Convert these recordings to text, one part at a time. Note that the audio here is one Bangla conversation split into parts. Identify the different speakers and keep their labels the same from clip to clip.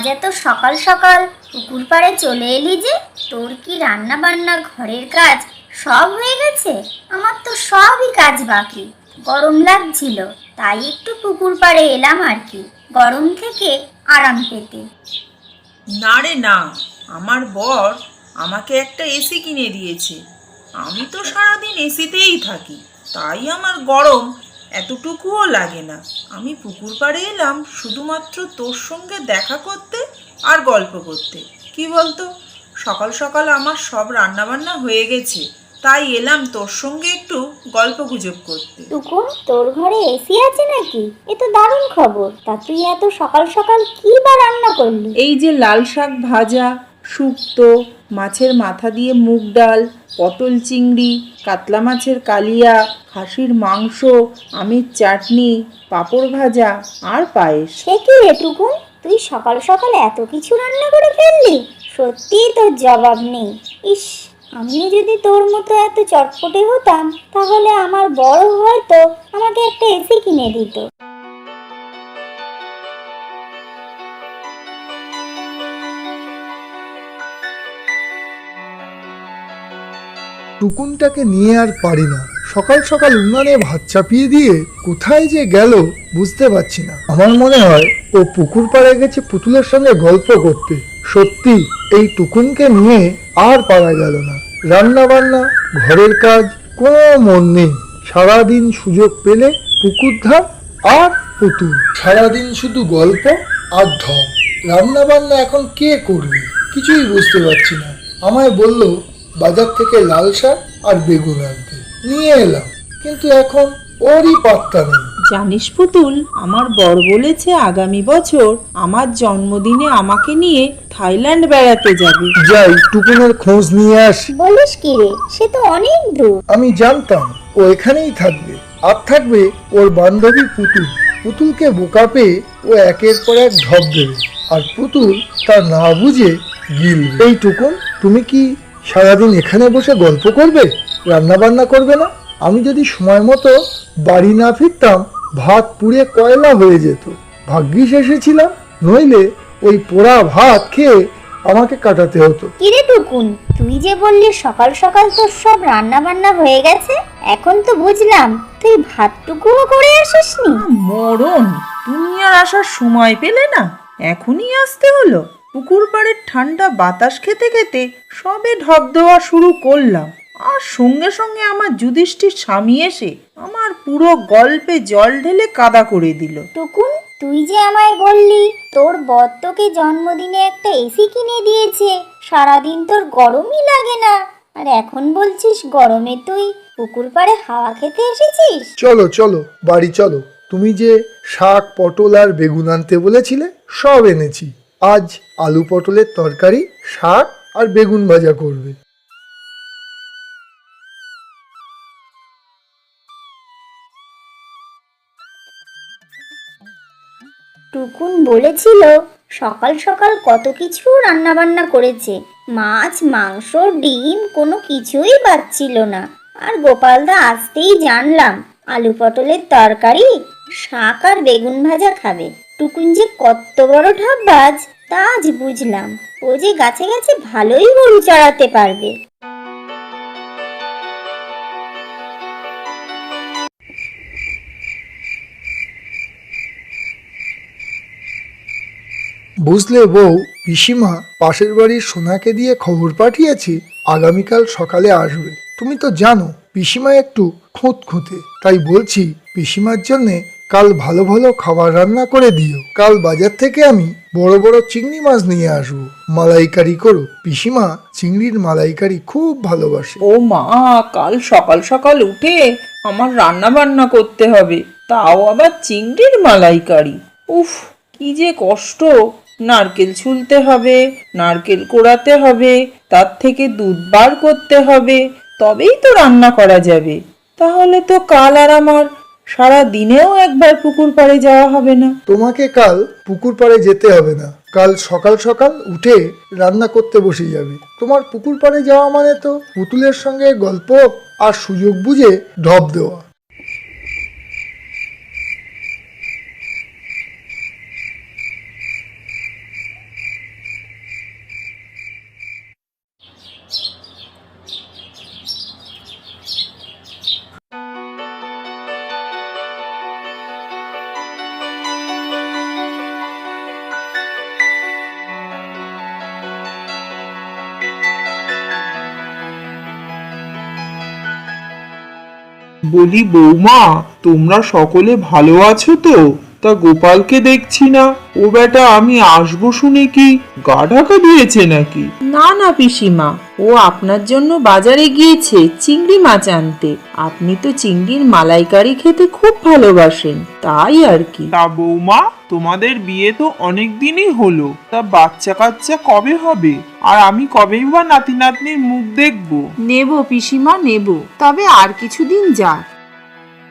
Speaker 1: আজ এত সকাল সকাল পুকুর পাড়ে চলে এলি যে, তোর কি রান্না বান্না ঘরের কাজ সব হয়ে গেছে? আমার তো সবই কাজ বাকি। গরম লাগছিল, তাই একটু পুকুর পাড়ে এলাম আর কি, গরম থেকে আরাম পেতে।
Speaker 2: না রে না, আমার বর আমাকে একটা এসি কিনে দিয়েছে। আমি তো সারাদিন এসিতেই থাকি, তাই আমার গরম এতটুকুও লাগে না। আমি পুকুর পাড়ে এলাম শুধুমাত্র তোর সঙ্গে দেখা করতে আর গল্প করতে। কি বলতো? সকাল সকাল আমার সব রান্নাবান্না হয়ে গেছে তাই এলাম তোর সঙ্গে একটু গল্প গুজব করতে।
Speaker 1: টুকুন তোর ঘরে এসি আছে নাকি? এ তো দারুণ খবর। তা তুই এত সকাল সকাল কি বা রান্না করলি?
Speaker 2: এই যে লাল শাক ভাজা শুক্তো, মাছের মাথা দিয়ে মুগ ডাল, পটল চিংড়ি, কাতলা মাছের কালিয়া, খাসির মাংস, আমের চাটনি, পাঁপড় ভাজা আর পায়েস।
Speaker 1: সে কি রে টুকুন তুই সকাল সকাল এত কিছু রান্না করে ফেললি? সত্যিই তোর জবাব নেই। ইস আমিও যদি তোর মতো এত চটপটে হতাম, তাহলে আমার বড় হয়তো আমাকে একটা এসি কিনে দিত।
Speaker 3: টুকুনটাকে নিয়ে আর পারি না। সকাল সকাল উনানে ভাত চাপিয়ে দিয়ে কোথায় যে গেল বুঝতে পারছি না। আমার মনে হয় ও পুকুর পাড়ে গেছে পুতুলের সঙ্গে গল্প করতে। সত্যি, এই টুকুনকে নিয়ে আর পারা গেল না। রান্না বান্না ঘরের কাজ, কোনো মন নেই। সারাদিন সুযোগ পেলে পুকুর ধার আর পুতুল। সারাদিন শুধু গল্প আর ঢপ রান্না বান্না এখন কে করবে? কিছুই বুঝতে পারছি না। আমায় বলল বাজার থেকে লাল শাক আর বেগুন আনতে। নিয়ে এলাম কিন্তু এখন ওরই পাত্তা নেই।
Speaker 2: জানিস পুতুল আমার বর বলেছে আগামী বছর আমার জন্মদিনে আমাকে নিয়ে থাইল্যান্ড বেড়াতে যাবে।
Speaker 3: যাই টুকুনের খোঁজ নিয়ে আসি।
Speaker 1: বলিস কি রে সে তো অনেক দূর
Speaker 3: আমি জানতাম ও এখানেই থাকবে। আর থাকবে ওর বান্ধবী পুতুল। পুতুলকে বোকা পেয়ে ও একের পর এক ঢপ দেবে। আর পুতুল তা না বুঝে গিলবে। এই টুকুন তুমি কি সারাদিন এখানে বসে গল্প করবে রান্না বান্না করবে না? আমি যদি সময় মতো বাড়ি না ফিরতাম ভাত পুড়ে কয়লা হয়ে যেত। ভাগ্যিস এসেছিলাম নইলে ওই পোড়া ভাত খেয়ে আমাকে কাটাতে হতো।
Speaker 1: কিরে টুকুন তুই যে বললি সকাল সকাল তোর সব রান্না বান্না হয়ে গেছে এখন তো বুঝলাম তুই ভাতটুকুও করে আসিসনি।
Speaker 2: মরণ তুমি আর আসার সময় পেলে না এখনই আসতে হলো। পুকুর পাড়ের ঠান্ডা বাতাস খেতে খেতে সবে ঢপ দেওয়া শুরু করলাম। আর সঙ্গে সঙ্গে আমার যুধিষ্ঠির স্বামী এসে আমার পুরো গল্পে জল ঢেলে কাদা করে দিল।
Speaker 1: টুকুন তুই যে আমায় বললি তোর বর তোকে জন্মদিনে একটা এসি কিনে দিয়েছে। সারাদিন তোর গরমই লাগে না। আর এখন বলছিস গরমে তুই পুকুর পাড়ে হাওয়া খেতে এসেছিস?
Speaker 3: চলো চলো বাড়ি চলো। তুমি যে শাক পটল আর বেগুন আনতে বলেছিলে সব এনেছি। আজ আলু পটলের তরকারি, শাক আর বেগুন ভাজা করবে।
Speaker 1: টুকুন বলেছিল, সকাল সকাল কত কিছু রান্না বান্না করেছে। মাছ, মাংস, ডিম কোনো কিছুই বাচ্ছিল না। আর গোপালদা আসতেই জানলাম, আলু পটলের তরকারি, শাক আর বেগুন ভাজা খাবে। টুকুন যে কত বড় ঢাববাজ, তা আজ বুঝলাম। ও যে গাছে গাছে ভালোই গরু চড়াতে পারবে।
Speaker 3: বুঝলে বউ, পিসিমা পাশের বাড়ির সোনাকে দিয়ে খবর পাঠিয়েছে, আগামীকাল সকালে আসবে। তুমি তো জানো, পিসিমা একটু খুঁত খুঁতে তাই বলছি, পিসিমার জন্যে কাল ভালো ভালো খাবার রান্না করে দিও। কাল বাজার থেকে আমি বড় বড় চিংড়ি মাছ নিয়ে আসব। মালাইকারি করো। পিসিমা চিংড়ির মালাইকারি খুব ভালোবাসে।
Speaker 2: ও মা, কাল সকাল সকাল উঠে আমার রান্না বান্না করতে হবে। তাও আবার চিংড়ির মালাইকারি। উফ, কি যে কষ্ট। নারকেল ছুলতে হবে, নারকেল কোড়াতে হবে, তার থেকে দুধ বার করতে হবে। তবেই তো রান্না করা যাবে। তাহলে তো কাল আর আমার সারা দিনেও একবার পুকুর পাড়ে যাওয়া হবে না।
Speaker 3: তোমাকে কাল পুকুর পাড়ে যেতে হবে না। কাল সকাল সকাল উঠে রান্না করতে বসে যাবে। তোমার পুকুর পাড়ে যাওয়া মানে তো পুতুলের সঙ্গে গল্প আর সুযোগ বুঝে ঢপ দেওয়া।
Speaker 4: বলি বৌমা তোমরা সকলে ভালো আছো তো? তা গোপালকে দেখছি না। ও বেটা আমি আসব শুনে কি? গা ঢাকা দিয়েছে নাকি?
Speaker 2: না না পিসিমা ও আপনার জন্য বাজারে গিয়েছে চিংড়ি মাছ আনতে। আপনি তো চিংড়ির মালাইকারি খেতে খুব ভালোবাসেন তাই আর কি।
Speaker 4: তা বৌমা তোমাদের বিয়ে তো অনেক দিনই হলো। তা বাচ্চা কাচ্চা কবে হবে? আর আমি কবেই বা নাতি নাতনির মুখ দেখব?
Speaker 2: নেব পিসিমা নেব। তবে আর কিছুদিন যাক।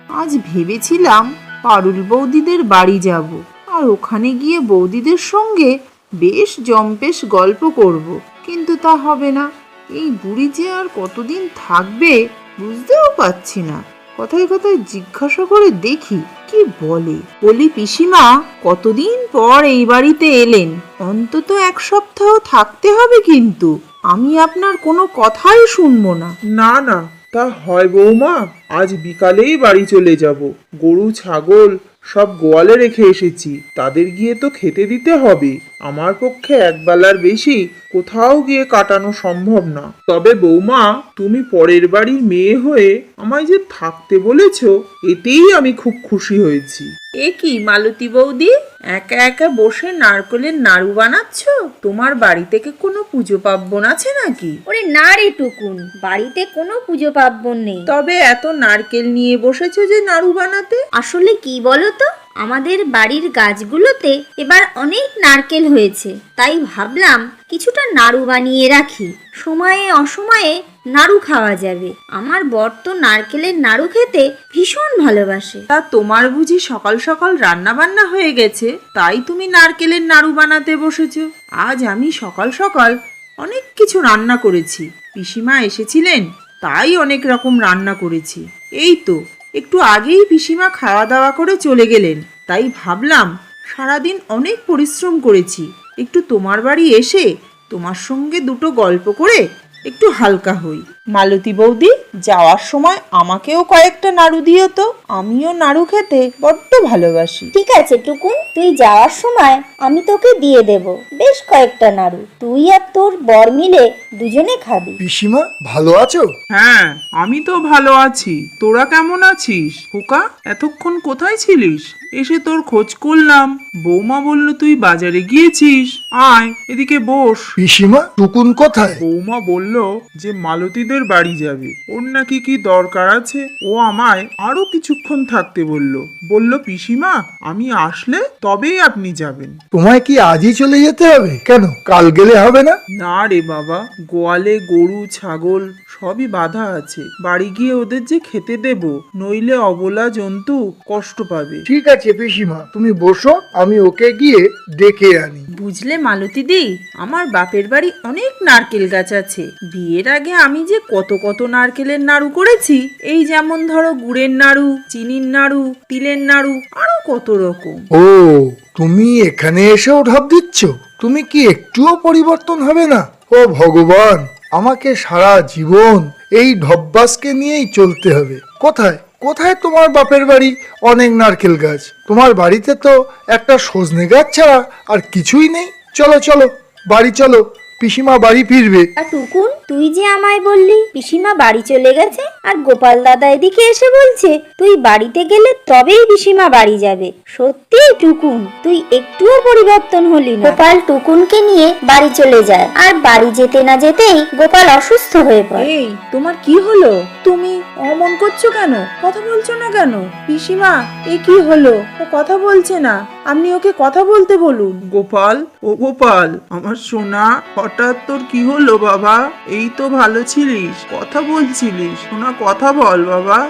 Speaker 2: আজ ভেবেছিলাম পারুল বৌদিদের বাড়ি যাব আর ওখানে গিয়ে বৌদিদের সঙ্গে বেশ জম্পেশ গল্প করব। কিন্তু তা হবে না। এই বুড়ি যে আর কতদিন থাকবে বুঝতেও পারছি না। কথায় কথায় জিজ্ঞাসা করে দেখি কি বলে। বলি, পিসিমা, কতদিন পর এই বাড়িতে এলেন? অন্তত এক সপ্তাহ থাকতে হবে কিন্তু। আমি আপনার কোনো কথাই শুনব না।
Speaker 4: না না তা হয় বৌমা, আজ বিকালেই বাড়ি চলে যাব। গরু, ছাগল সব গোয়ালে রেখে এসেছি। তাদের গিয়ে তো খেতে দিতে হবে। আমার পক্ষে একবেলার বেশি কোথাও গিয়ে কাটানো সম্ভব না। তবে বৌমা তুমি পরের বাড়ির মেয়ে হয়ে আমায় যে থাকতে বলেছ এতেই আমি খুব খুশি হয়েছি।
Speaker 2: এ কি মালতী বৌদি? একা একা বসে নারকলের নাড়ু বানাচ্ছ? তোমার বাড়ি থেকে কোনো পুজো পার্বণ আছে নাকি?
Speaker 1: ওরে না রে টুকুন বাড়িতে কোনো পুজো পার্বণ নেই।
Speaker 2: তবে এত নারকেল নিয়ে বসেছো যে নাড়ু বানাতে?
Speaker 1: আসলে কি বলো তো? আমাদের বাড়ির গাছগুলোতে এবার অনেক নারকেল হয়েছে। তাই ভাবলাম কিছুটা নাড়ু বানিয়ে রাখি। সময়ে অসময়ে নাড়ু খাওয়া যাবে। আমার বর তো নারকেলের নাড়ু খেতে ভীষণ ভালোবাসে।
Speaker 2: তা তোমার বুঝি সকাল সকাল রান্না বান্না হয়ে গেছে, তাই তুমি নারকেলের নাড়ু বানাতে বসেছো। আজ আমি সকাল সকাল অনেক কিছু রান্না করেছি। পিসিমা এসেছিলেন, তাই অনেক রকম রান্না করেছি। এই তো একটু আগেই পিসিমা খাওয়া দাওয়া করে চলে গেলেন। তাই ভাবলাম, সারাদিন অনেক পরিশ্রম করেছি। একটু তোমার বাড়ি এসে তোমার সঙ্গে দুটো গল্প করে একটু হালকা হই। মালতী বৌদি যাওয়ার সময় আমাকেও কয়েকটা নাড়ু দিও তো। আমিও নাড়ু খেতে বড্ড ভালোবাসি।
Speaker 1: ঠিক আছে টুকুন তুই যাওয়ার সময় আমি তোকে দিয়ে দেব। বেশ কয়েকটা নাড়ু। তুই আর তোর বর মিলে দুজনে খাবি।
Speaker 3: পিসিমা ভালো আছো?
Speaker 4: হ্যাঁ আমি তো ভালো আছি। তোরা কেমন আছিস? খোকা এতক্ষণ কোথায় ছিলিস? এসে তোর খোঁজ করলাম। বৌমা বলল তুই বাজারে গিয়েছিস? আয় এদিকে বস।
Speaker 3: পিসিমা টুকুন কোথায়?
Speaker 4: বৌমা বলল যে মালতীদের বাড়ি যাবে। ওর নাকি কি দরকার আছে? ও আমায় আরও কিছুক্ষণ থাকতে বলল। বলল পিসিমা আমি আসলে তবেই আপনি যাবেন।
Speaker 3: তোমায় কি আজই চলে যেতে হবে? কেন কাল গেলে হবে না?
Speaker 4: না রে বাবা গোয়ালে গরু ছাগল সবই বাধা আছে। বাড়ি গিয়ে ওদের যে খেতে দেব নইলে অবলা জন্তু কষ্ট পাবে।
Speaker 3: ঠিক আছে পিসিমা তুমি বসো আমি ওকে গিয়ে ডেকে আনি।
Speaker 2: বুঝলে মালতী দি আমার বাপের বাড়ি অনেক নারকেল গাছ আছে। বিয়ের আগে আমি যে কত কত নারকেলের নাড়ু করেছি এই যেমন ধরো গুড়ের নাড়ু চিনির নাড়ু তিলের নাড়ু আরও কত রকম।
Speaker 3: ও তুমি এখানে এসেও ঢাপ দিচ্ছ? তুমি কি একটুও পরিবর্তন হবে না? ও ভগবান আমাকে সারা জীবন এই ঢব্বাসকে নিয়েই চলতে হবে। কোথায়? কোথায় তোমার বাপের বাড়ি? অনেক নারকেল গাছ। তোমার বাড়িতে তো একটা সজনে গাছ ছাড়া আর কিছুই নেই। চলো চলো বাড়ি চলো পিসিমা বাড়ি ফিরবে।
Speaker 1: আর টুকুন তুই যে আমায় বললি পিসিমা বাড়ি চলে গেছে আর গোপাল দাদা এদিকে এসে বলছে তুই বাড়িতে গেলে তবেই পিসিমা বাড়ি যাবে। সত্যি টুকুন তুই একটুও পরিবর্তন হলি না। গোপাল টুকুনকে নিয়ে বাড়ি চলে যায়। আর বাড়ি যেতে না যেতেই গোপাল অসুস্থ হয়ে পড়ে।
Speaker 2: এই তোমার কি হলো? তুমি অমন করছ কেন? কথা বলছো না কেন? পিসিমা, এ কি হলো? ও কথা বলছে না। আপনি ওকে কথা বলতে বলুন।
Speaker 4: গোপাল, ও গোপাল, আমার সোনা, হঠাৎ তোর কি হলো বাবা? এই তো ভালো ছিলিস, কথা বলছিলিস। সোনা, কথা বল বাবা।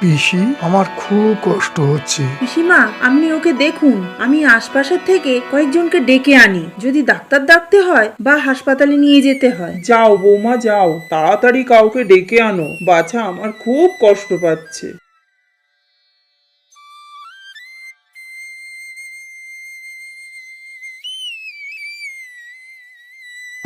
Speaker 3: পিসি আমার খুব কষ্ট হচ্ছে।
Speaker 2: পিসিমা আপনি ওকে দেখুন। আমি আশপাশের থেকে কয়েকজনকে ডেকে আনি। যদি ডাক্তার ডাকতে হয় বা হাসপাতালে নিয়ে যেতে হয়।
Speaker 4: যাও বৌমা যাও। তাড়াতাড়ি কাউকে ডেকে আনো। বাছা আমার খুব কষ্ট পাচ্ছে।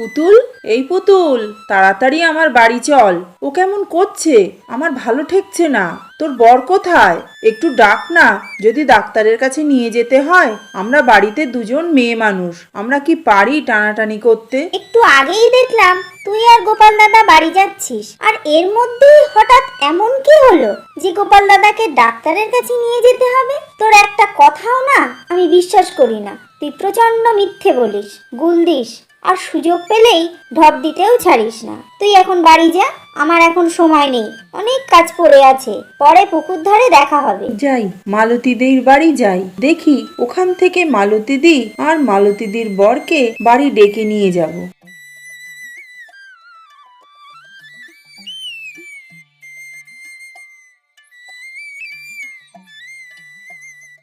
Speaker 2: পুতুল? এই পুতুল, তাড়াতাড়ি আমার বাড়ি চল। ও কেমন করছে? আমার ভালো ঠেকছে না। তোর বর কোথায়? একটু ডাক না, যদি ডাক্তারের কাছে নিয়ে যেতে হয়। আমরা বাড়িতে দুজন মেয়ে মানুষ। আমরা কি পারি টানাটানি করতে?
Speaker 1: একটু আগেই দেখলাম, তুই আর গোপাল দাদা বাড়ি যাচ্ছিস। আর এর মধ্যেই হঠাৎ এমন কি হলো যে গোপাল দাদাকে ডাক্তারের কাছে নিয়ে যেতে হবে? তোর একটা কথাও না, আমি বিশ্বাস করি না। তুই প্রচণ্ড মিথ্যে বলিস। গুল দিস। আর সুযোগ পেলেই ঢপ দিতেও ছাড়িস না। তুই এখন বাড়ি যা, আমার এখন সময় নেই। অনেক কাজ পড়ে আছে। পরে পুকুর ধারে দেখা হবে।
Speaker 2: যাই মালতীদির বাড়ি যাই। দেখি ওখান থেকে মালতীদি আর মালতীদির বরকে বাড়ি ডেকে নিয়ে যাব।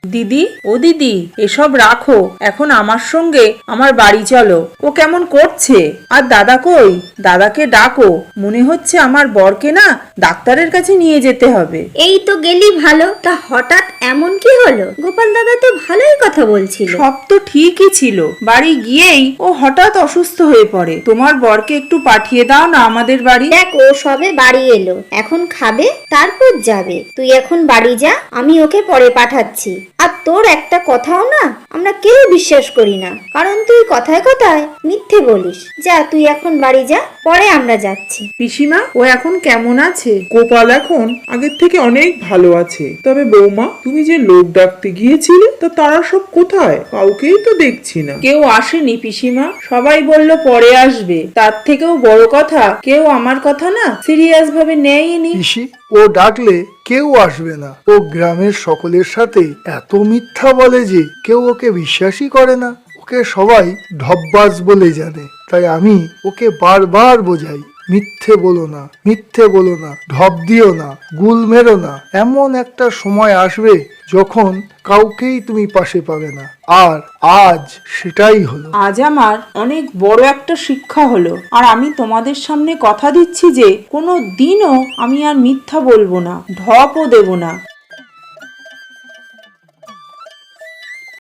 Speaker 2: দিদি, ও দিদি, এসব রাখো। এখন আমার সঙ্গে আমার বাড়ি চলো। ও কেমন করছে? আর দাদা কই? দাদাকে ডাকো। মনে হচ্ছে আমার বরকে না ডাক্তারের কাছে নিয়ে যেতে হবে।
Speaker 1: এই তো গেলি ভালো তা হঠাৎ এমন কি হলো? গোপাল দাদা তো ভালোই কথা বলছিল।
Speaker 2: সব তো ঠিকই ছিল। বাড়ি গিয়েই ও হঠাৎ অসুস্থ হয়ে পড়ে। তোমার বরকে একটু পাঠিয়ে দাও না আমাদের বাড়ি।
Speaker 1: দেখ ও সবে বাড়ি এলো। এখন খাবে তারপর যাবে। তুই এখন বাড়ি যা আমি ওকে পরে পাঠাচ্ছি। আর তোর একটা কথাও না আমরা কেউ বিশ্বাস করি না। কারণ তুই কথায় কথায় মিথ্যে বলিস। যা তুই এখন বাড়ি যা পরে আমরা যাচ্ছি।
Speaker 2: পিসিমা ও এখন কেমন আছে?
Speaker 4: গোপাল এখন আগের থেকে অনেক ভালো আছে। তবে বৌমা তুমি যে লোক ডাকতে গিয়েছিলে তা তারা সব কোথায়? কাউকেই তো দেখছি না।
Speaker 2: কেউ আসেনি পিসিমা। সবাই বলল পরে আসবে। তার থেকেও বড় কথা কেউ আমার কথা না সিরিয়াস ভাবে নেয়নি।
Speaker 3: পিসি ও ডাকলে কেউ আসবে না। ও গ্রামের সকলের সাথে এত মিথ্যা বলে যে কেউ ওকে বিশ্বাসই করে না। ওকে সবাই ঢব্বাস বলে জানে। তাই আমি ওকে বারবার বোঝাই। মিথ্যে বলো না, মিথ্যে বলো না, ঢপ দিও না, গুল মেরো না। এমন একটা সময় আসবে যখন কাউকেই তুমি পাশে পাবে না। আর আজ সেটাই হলো।
Speaker 2: আজ আমার অনেক বড় একটা শিক্ষা হলো। আর আমি তোমাদের সামনে কথা দিচ্ছি যে কোনো দিনও আমি আর মিথ্যা বলব না, ঢপও দেবো না।